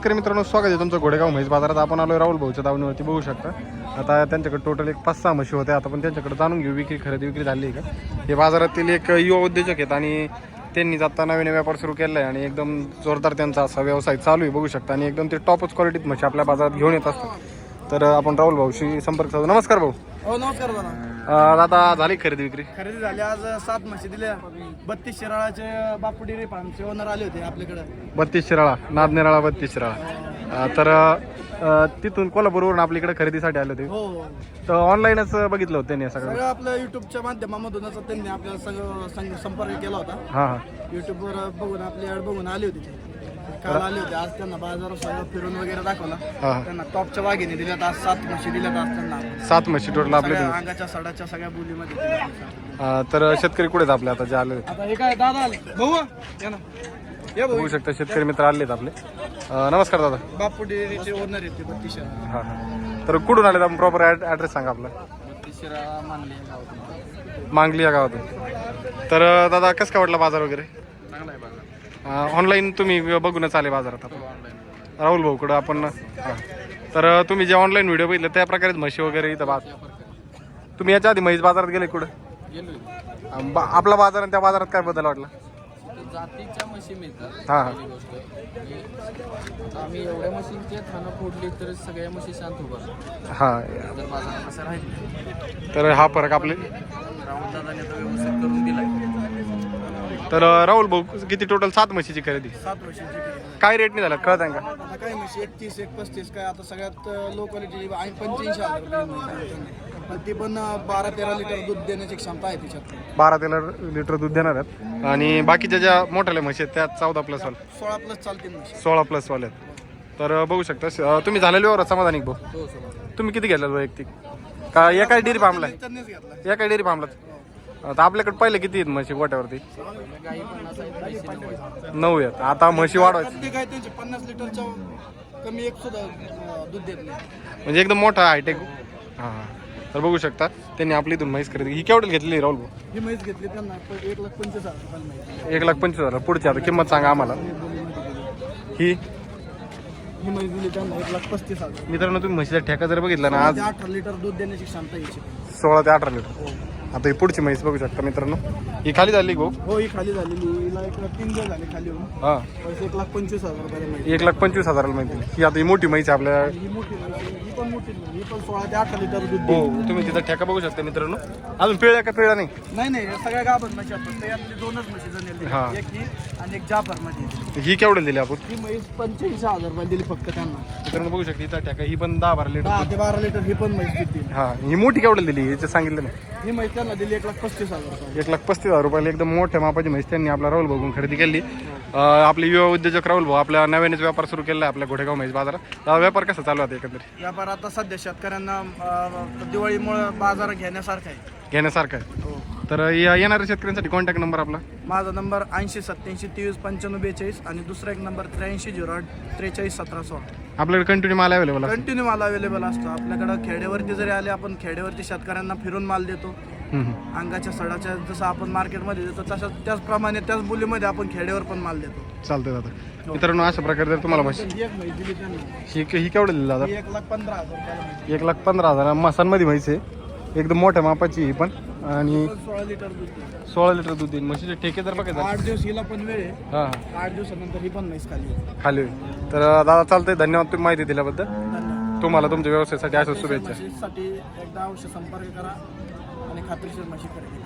नमस्कार मित्रांनो स्वागत आहे तुमचं घोडेगाव म्हैस बाजारात. आपण आलो राहुल भाऊच्या दावणीवरती. बघू शकता आता त्यांच्याकडे टोटल एक पाच सहा म्हशी होत्या. आता पण त्यांच्याकडे जाणून घेऊ विक्री खरेदी विक्री झाली आहे का? हे बाजारातील एक युवा उद्योजक आहेत आणि त्यांनी आता नवीन व्यापार सुरू केला आहे आणि एकदम जोरदार त्यांचा असा व्यवसाय चालू आहे. बघू शकता आणि एकदम ते टॉपच क्वालिटीत म्हशी आपल्या बाजारात घेऊन येत असतात. तर आपण राहुल भाऊशी संपर्क साधू. नमस्कार भाऊ. हो, नमस्कार दादा झाली खरेदी विक्री? खरेदी झाली. आज सात म्हशी दिल्या. बत्तीस शिराळाचे बापू डेअरी फार्मचे ओनर आले होते आपल्याकडे. बत्तीस शिराळा. नाद निराळा बत्तीस शिराळा. तर अं, तिथून कोल्हापूरवरून आपल्याकडे खरेदीसाठी आले होते. हो हो. तर ऑनलाईनच बघितलं होतं त्यांनी सगळं. सगळं आपलं युट्यूबच्या माध्यमामधूनच त्यांनी आपल्याला सगळं संग- संपर्क केला होता. हां हां. युट्यूबवर बघून आपली ऍड बघून आले होते काल आले होते. आज त्यांना बाजार सगळं फिरून वगैरे दाखवला. हां त्यांना टॉपच्या वाघिणी दिल्यात. आज सात म्हशी दिल्यात आज त्यांना. सात म्हशी टोटल आपले सगळ्या अंगाच्या सडाच्या सगळ्या बोलीमध्ये तर शेतकरी कुठे आहेत आपले आता जे आले? आता हे काय दादा आले. भाऊ या ना. ये भाऊ. बघू शकता शेतकरी मित्र आले आहेत आपले. अं, नमस्कार दादा. बापू डेअरीचे ओनर आहेत ते हां हां. तर कुठून आले आपण प्रॉपर ॲड्रेस सांगा आपला. मानले गावात मांगली या गावातून. तर दादा कसं काय वाटला बाजार वगैरे? चांगला आहे ऑनलाईन तुम्ही बघूनच आले बाजारात आपण राहुल भाऊकडं आपण हां. तर तुम्ही जे ऑनलाईन व्हिडिओ बघितले त्या प्रकारेच म्हशी वगैरे इथं बाज तुम्ही याच्या आधी म्हैस बाजारात गेले कुठं? बा- आपला बाजार आणि त्या बाजारात काय बदल वाटला? जातीच्या म्हशी मिळतात. हां हां. पहिली गोष्ट. आणि आम्ही एवढ्या म्हशींची थानं फोडली तर सगळ्या म्हशी शांत उभा हां. तर हा फरक आपले राहुल दादाने तो व्यवस्थित करून दिलाय. तर राहुल भाऊ किती टोटल सात म्हशीची खरेदी? सात म्हशींची किती काय रेटने झालं कळत आहे का? आता काय म्हशी एकतीस एक पस्तीस काय आता सगळ्यात लो क्वालिटी आणि पंच्याऐंशी हजार रुपये. पण ती पण अं, बारा तेरा लिटर दूध देण्याची क्षमता आहे तिच्यात. बारा तेरा लिटर दूध देणार आहेत. आणि बाकीच्या ज्या मोठ्याल्या म्हशी आहेत त्या चौदा प्लस वाले. सोळा प्लस चालतील म्हशी. सोळा प्लस वाले आहेत. तर बघू शकता. अं, तुम्ही झालेले वर समाधानिक भाऊ? हो तुम्ही किती घेतला वैयक्तिक का एका डेअरी फार्मला त्यांनीच घेतला. एका डेअरी फार्मला आता आपल्याकडे पहिले किती आहेत म्हशी गोट्यावरती? नऊ आहेत. आता म्हशी वाढवायची. त्यांचे पन्नास लिटरच्या कमी एक सुद्धा अं, दूध देत नाही. म्हणजे एकदम मोठा हायटेक हां हां. तर बघू शकता त्यांनी आपली इथून म्हैस खरेदी. ही केवढी घेतली राहुल भाऊ? ही म्हैस घेतली त्यांना एक लाख पंचवीस हजार एक लाख पंचवीस हजार. पुढची आता किंमत सांगा आम्हाला. ही? ही म्हैस दिली त्यांना एक लाख पस्तीस हजार. मित्रांनो तुम्ही म्हशीचा ठेका जर बघितला ना आज अठरा लिटर दूध देण्याची क्षमता सोळा ते अठरा लिटर. आता ही पुढची म्हैस बघू शकता मित्रांनो. ही खाली झाली भाऊ हो ही खाली झालेली. हिला एक लाख तीन दिवस झाले खाली होऊन. हां. पैसे एक लाख पंचवीस हजार रुपयाला एक लाख पंचवीस हजाराला माहिती ही आता ही मोठी म्हैस आहे आपल्या ही मोठी पण मोठी नाही. ही पण सोळा ते अठरा लिटर दूध हो देईल तुम्ही तिथं ठेका बघू शकता मित्रांनो. अजून पिळ्या का पिळ्या नाही? नाही नाही या सगळ्या गाभण म्हशी यातली दोनच म्हशी जणेल हा. एक ही आणि एक जाफरमध्ये ही केवढी दिली आपण? ही म्हैस पंच्याऐंशी हजार रुपये दिली फक्त त्यांना. मित्रांनो बघू शकता इथं ठेका. ही पण दहा बारा लिटर दहा ते बारा लिटर ही पण म्हैस देतील. हा ही मोठी केवढी दिली याचं सांगितलं ना ही म्हैस त्यांना दिली एक लाख पस्तीस हजार रुपये एक लाख पस्तीस हजार रुपयाला एकदम मोठ्या मापाची म्हैस त्यांनी आपला राहुल भाऊन खरेदी केली. आपले युवा उद्योजक राहुल भाऊ आपल्या नव्यानेच व्यापार सुरू केला आहे आपल्या घोडेगाव म्हैस बाजारात. व्यापार कसा चालू आहे एकंदरीत? व्यापार आता सध्या शेतकऱ्यांना दिवाळीमुळे बाजार घेण्यासारखा आहे. घेण्यासारखं आहे. हो. तर या येणाऱ्या शेतकऱ्यांसाठी कॉन्टॅक्ट नंबर आपला? माझा नंबर ऐंशी सत्याऐंशी तेवीस पंच्याण्णव बेचाळीस आणि दुसरा एक नंबर त्र्याऐंशी झिरो आठ त्रेचाळीस सतरा सोळा. आपल्याकडे कंटिन्यू माल अवेलेबल आहे कंटिन्यू माल अवेलेबल असतो. आपल्याकडं खेड्यावरती जरी आले आपण खेड्यावरती शेतकऱ्यांना फिरून माल देतो. अंगाच्या सडाच्या जसं आपण मार्केटमध्ये देतो तशाच त्याचप्रमाणे त्याच बोलीमध्ये आपण खेड्यावर पण माल देतो. चालतंय दादा. मित्रांनो अशा प्रकारे जर तुम्हाला म्हशी ही ही केवढी दिली दादा? एक लाख पंधरा हजार. एक लाख पंधरा हजार. मसांमध्ये म्हैस आहे एकदम मोठ्या मापाची ही पण. आणि सोळा लिटर दूध. सोळा लिटर दूध देईन. म्हशीचे ठेके जर बघायचं आठ दिवस हिला पण वेळ आहे. आठ दिवसानंतर ही पण म्हैस खाली. खाली तर दादा चालतंय. धन्यवाद तुम्ही माहिती दिल्याबद्दल. तुम्हाला तुमच्या व्यवसायासाठी अशा शुभेच्छा. म्हशीसाठी एकदा अवश्य संपर्क करा. आणि खात्रीशीर म्हशी खरेदी